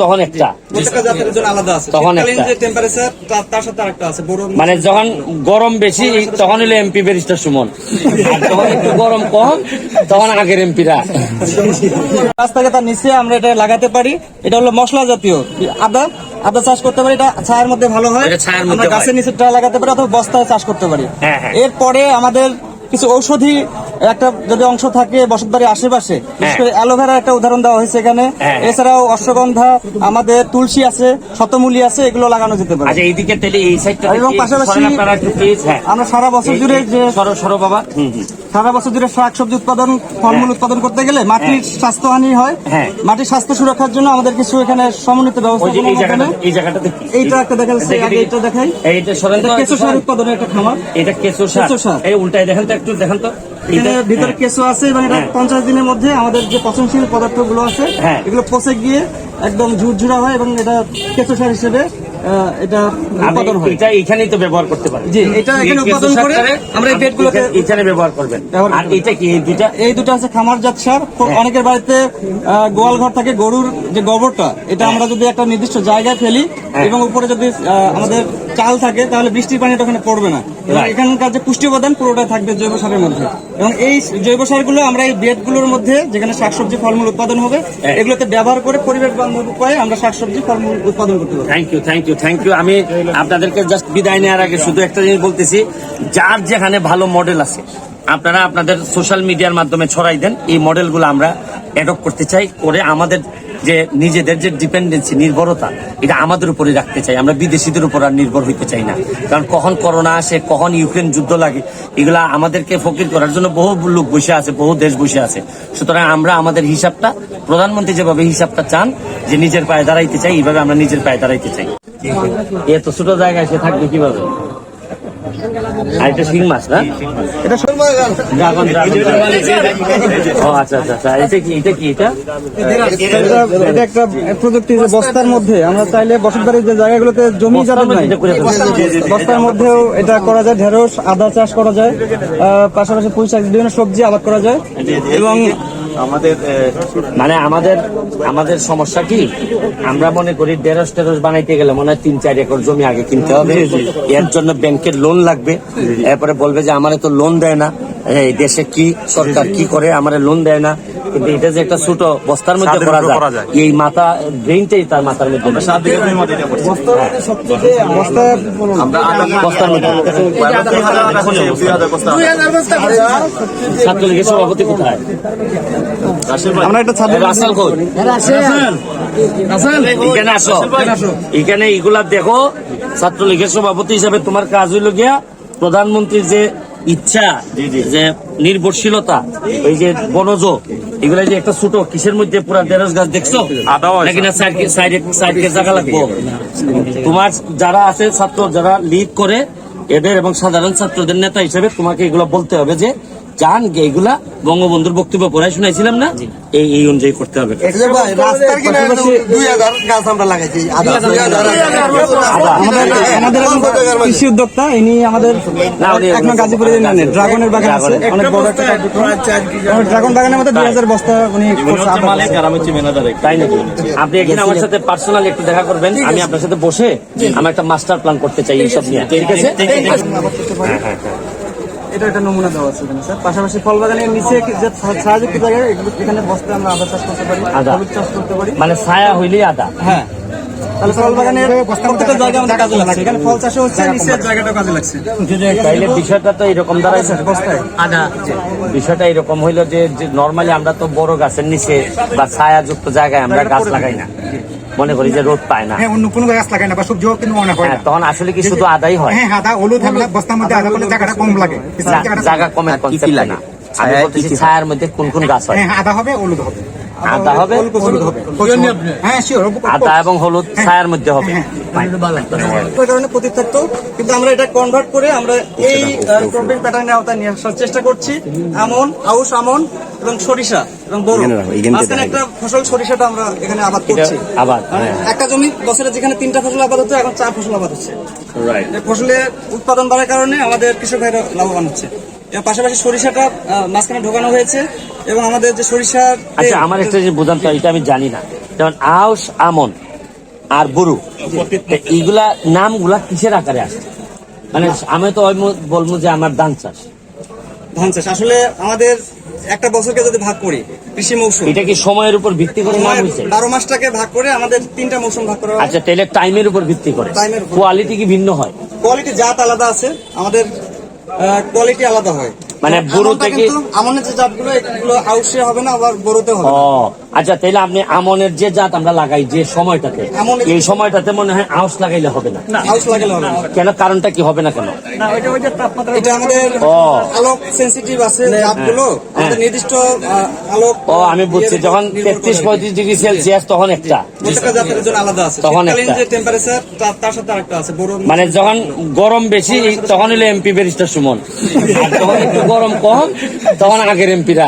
তখন একটা। তখন মানে যখন গরম বেশি তখন হলো এমপি ব্যারিস্টার সুমন। আর যখন একটু গরম কম তখন আগের এমপিরা থেকে তার নিচে আমরা এটা লাগাতে পারি। এটা হলো মশলা জাতীয়। আদা আদা চাষ করতে পারি এটা ছায়ের মধ্যে ভালো হয়। আমরা গাছের। নিচে লাগাতে পারি অথবা বস্তায় চাষ করতে পারি। হ্যাঁ, হ্যাঁ। এরপরে আমাদের কিছু ঔষধি একটা যদি অংশ থাকে বসত বাড়ির আশেপাশে বিশেষ করে অ্যালোভেরা একটা উদাহরণ দেওয়া হয়েছে এখানে। হ্যাঁ। এছাড়াও অশ্বগন্ধা আমাদের তুলসী আছে শতমূলি আছে এগুলো লাগানো যেতে পারে। আচ্ছা এইদিকে এবং পাশাপাশি- হ্যাঁ। আমরা সারা বছর জুড়ে যে সরো সরো বাবা হুম হুম। সারা বছর জুড়ে শাকসবজি উৎপাদন ফলমূল উৎপাদন করতে গেলে মাটির স্বাস্থ্যহানি হয়। হ্যাঁ। মাটির স্বাস্থ্য সুরক্ষার জন্য আমাদের কিছু এখানে সমন্বিত ব্যবস্থা এই জায়গাটা জায়গাটাতে এইটা একটা দেখা যাচ্ছে আগে এটা দেখাই। এইটা কেঁচো সার উৎপাদনের একটা খামার। এটা কেঁচো সার। এই উল্টায় দেখেন তো একটু দেখেন তো। ভিতরে হ্যাঁ। কেঁচো আছে এবং এটা হ্যাঁ। পঞ্চাশ দিনের মধ্যে আমাদের যে পচনশীল পদার্থগুলো আছে হ্যাঁ। এগুলো পচে গিয়ে একদম ঝুরঝুরা হয় এবং এটা কেঁচো সার হিসেবে এটা উৎপাদন হয়। এটা এখানেই তো ব্যবহার করতে পারি। জি, এটা এখানে উৎপাদন করে আমরা এই বেডগুলোকে এখানে- ব্যবহার করবেন। আর এটা কি এই দুইটা? এই দুটো আছে খামারজাত সার। হ্যাঁ। অনেকের বাড়িতে গোয়াল ঘর থাকে গরুর যে গোবরটা এটা আমরা যদি একটা নির্দিষ্ট জায়গায় ফেলি হ্যাঁ। এবং উপরে যদি আমাদের চাল থাকে তাহলে বৃষ্টির পানিটা ওখানে পড়বে না। এবং এখানকার যে পুষ্টি উপাদান পুরোটা থাকবে জৈব সারের মধ্যে। এবং এই জৈব সারগুলো আমরা এই বেডগুলোর মধ্যে যেখানে শাকসবজি ফলমূল উৎপাদন হবে হ্যাঁ। এগুলোতে ব্যবহার করে পরিবেশ বান্ধব উপায়ে আমরা শাকসবজি ফলমূল উৎপাদন করতে পারব। Thank you thank you thank you আমি আপনাদেরকে জাস্ট বিদায় নেওয়ার আগে শুধু একটা জিনিস বলতেছি যার যেখানে ভালো মডেল আছে আপনারা আপনাদের সোশ্যাল মিডিয়ার মাধ্যমে ছড়াই দেন এই মডেলগুলো আমরা অ্যাডপ্ট করতে চাই করে আমাদের যে নিজেদের যে ডিপেন্ডেন্সি নির্ভরতা, এটা আমাদের উপরে রাখতে চাই। আমরা বিদেশিদের উপর আর নির্ভর হইতে চাই না। কারণ কখন করোনা আসে, কখন ইউক্রেন যুদ্ধ লাগে, এগুলা আমাদেরকে ফকির করার জন্য বহু লোক বসে আছে, বহু দেশ বসে আছে। সুতরাং আমরা আমাদের হিসাবটা, প্রধানমন্ত্রী যেভাবে হিসাবটা চান, যে নিজের পায়ে দাঁড়াইতে চাই, এইভাবে আমরা নিজের পায়ে দাঁড়াইতে চাই। এত ছোট জায়গায় সে থাকবে কীভাবে? আর এটা শিং মাছ না? এটা ড্রাগন ও আচ্ছা আচ্ছা আচ্ছা এটা কি এটা কি এটা? এটা- একটা প্রযুক্তি যে বস্তার মধ্যে আমরা চাইলে বসত বাড়ির যে জায়গাগুলোতে জমি যাদের নাই বস্তার মধ্যেও এটা করা যায় ঢেঁড়স আদা চাষ করা যায় পাশাপাশি পুঁই শাক বিভিন্ন সবজি আবাদ করা যায়। এবং আমাদের মানে আমাদের আমাদের সমস্যা কি? আমরা মনে করি দেড়শ টেরস বানাইতে গেলে মনে হয় তিন চার একর জমি আগে কিনতে হবে। এর জন্য ব্যাংকের লোন লাগবে। এরপরে বলবে যে আমার তো লোন দেয় না। এই দেশে কি সরকার কি করে আমারে লোন দেয় না। কিন্তু এটা যে একটা ছোট বস্তার মধ্যে করা যায়। এই মাথা ব্রেনটাই তার মাথার মধ্যে আমরা আদা বস্তার মধ্যে। ছাত্রলীগের সভাপতি কোথায়? আমরা একটা ছাদ রাসেল কই? এখানে আসো। এখানে এগুলা দেখো। ছাত্রলীগের সভাপতি হিসাবে তোমার কাজ হইল গিয়া প্রধানমন্ত্রীর যে ইচ্ছা যে নির্ভরশীলতা এই যে বনজ এগুলা যে একটা ছোট কিসের মধ্যে পুরা ঢেরস গাছ দেখছ। নাকি না সাইডে জায়গা লাগবো? তোমার যারা আছে ছাত্র যারা লিড করে এদের এবং সাধারণ ছাত্রদের নেতা হিসেবে তোমাকে এগুলো বলতে হবে যে যান গে এগুলা বঙ্গবন্ধুর বক্তব্য পড়ায় শুনাইছিলাম না? এই এই অনুযায়ী করতে হবে। রাস্তার কিনারে দুই হাজার গাছ আমরা লাগাইছি আদা দুই হাজার আমাদের আমাদের একজন কৃষি উদ্যোক্তা ইনি আমাদের গাজীপুরে ড্রাগনের বাগান আছে। অনেক বড় একটা ড্রাগন বাগানের মধ্যে দুই হাজার বস্তা উনি তাই নাকি? আপনি এখানে আমার সাথে পার্সোনাল একটু দেখা করবেন। আমি আপনার সাথে বসে আমি একটা মাস্টার প্ল্যান করতে চাই এইসব নিয়ে। ঠিক আছে? এটা একটা নমুনা দেওয়া আছে এখানে স্যার। পাশাপাশি ফল বাগানের নিচে যে ছায়াযুক্ত জায়গায় এগুলো এখানে বস্তা আমরা আদা চাষ করতে পারি আদা। হলুদ চাষ করতে পারি। মানে ছায়া হইলেই আদা। হ্যাঁ। তাহলে ফল বাগানের প্রত্যেকটা জায়গা আমাদের কাজে লাগছে। এখানে ফল চাষও হচ্ছে নিচের জায়গাটাও কাজে লাগছে। তাইলে বিষয়টা তো এরকম দাঁড়াইছে বস্তায়। আদা বিষয়টা এরকম হইল যে নর্মালি আমরা তো বড় গাছের নিচে বা ছায়াযুক্ত জায়গায় আমরা গাছ লাগাই না। মনে করি যে রোদ পায় না। হ্যাঁ অন্য কোনো গাছ লাগায় না বা সবজিও কিন্তু মনে হয় হ্যাঁ না। তখন আসলে কি শুধু আদাই হয়? হ্যাঁ আদা হলুদ থাকলে বস্তার মধ্যে আদা করলে জায়গাটা কম লাগে। জায়গা কনসেপ্ট আমি বলতেছি ছায়ার মধ্যে কোন কোন গাছ হয়? হ্যাঁ আদা হবে হলুদ হবে। আদা হবে? হলুদ হবে। হ্যাঁ শিওর আদা এবং হলুদ ছায়ার মধ্যে হবে। কিন্তু আমরা এটা কনভার্ট করে আমরা এই ক্রপিং প্যাটার্নের আওতায় নিয়ে আসার চেষ্টা করছি। আমন আউশ আমন এবং সরিষা এবং বড় মাঝখানে একটা ফসল সরিষাটা আমরা এখানে আবাদ করছি। আবার মানে একটা জমি বছরে যেখানে তিনটা ফসল আবাদ হতো এখন চার ফসল আবাদ হচ্ছে। উৎপাদন বাড়ার কারণে আমাদের কৃষক ভাইরা লাভবান হচ্ছে। পাশাপাশি সরিষাটা মাঝখানে ঢোকানো হয়েছে এবং আমাদের যে সরিষার আচ্ছা আমার একটা জিনিস বোঝান এটা আমি জানি না। যেমন আউশ আমন আর বরু এইগুলা নামগুলা কিসের আকারে আসছে? মানে আমি তো বলব যে আমার ধান চাষ। ধান চাষ। আসলে আমাদের একটা বছরকে যদি ভাগ করি কৃষি মৌসুম। এটা কি সময়ের উপর ভিত্তি করে নাম হয়েছে? বারো মাসটাকে ভাগ করে আমাদের তিনটা মৌসুম ভাগ করা আচ্ছা তেলের টাইমের উপর ভিত্তি করে। টাইমের উপর। কোয়ালিটি কি ভিন্ন হয়? কোয়ালিটি জাত আলাদা আছে আমাদের কোয়ালিটি আলাদা হয়। মানে বুরুতে কি থেকে- আমনের যে জাতগুলো এগুলো আউশে হবে না আবার বড়তে হবে। আচ্ছা তাহলে আপনি আমনের যে জাত আমরা লাগাই যে সময়টাতে এই সময়টাতে মনে হয় আউশ লাগাইলে হবে না? আউশ লাগালে হবে কেন কারণটা কি হবে না কেন? এটা আমাদের ও। আলোক সেন্সিটিভ আছে জাতগুলো। নির্দিষ্ট আলোক ও আমি বুঝছি যখন তেত্রিশ পঁয়ত্রিশ ডিগ্রি সেলসিয়াস তখন একটা। প্রত্যেকটা জাতের জন্য আলাদা আছে। তখন মানে যখন গরম বেশি তখন হলো এমপি ব্যারিস্টার সুমন। আর যখন একটু গরম কম তখন আগের এমপিরা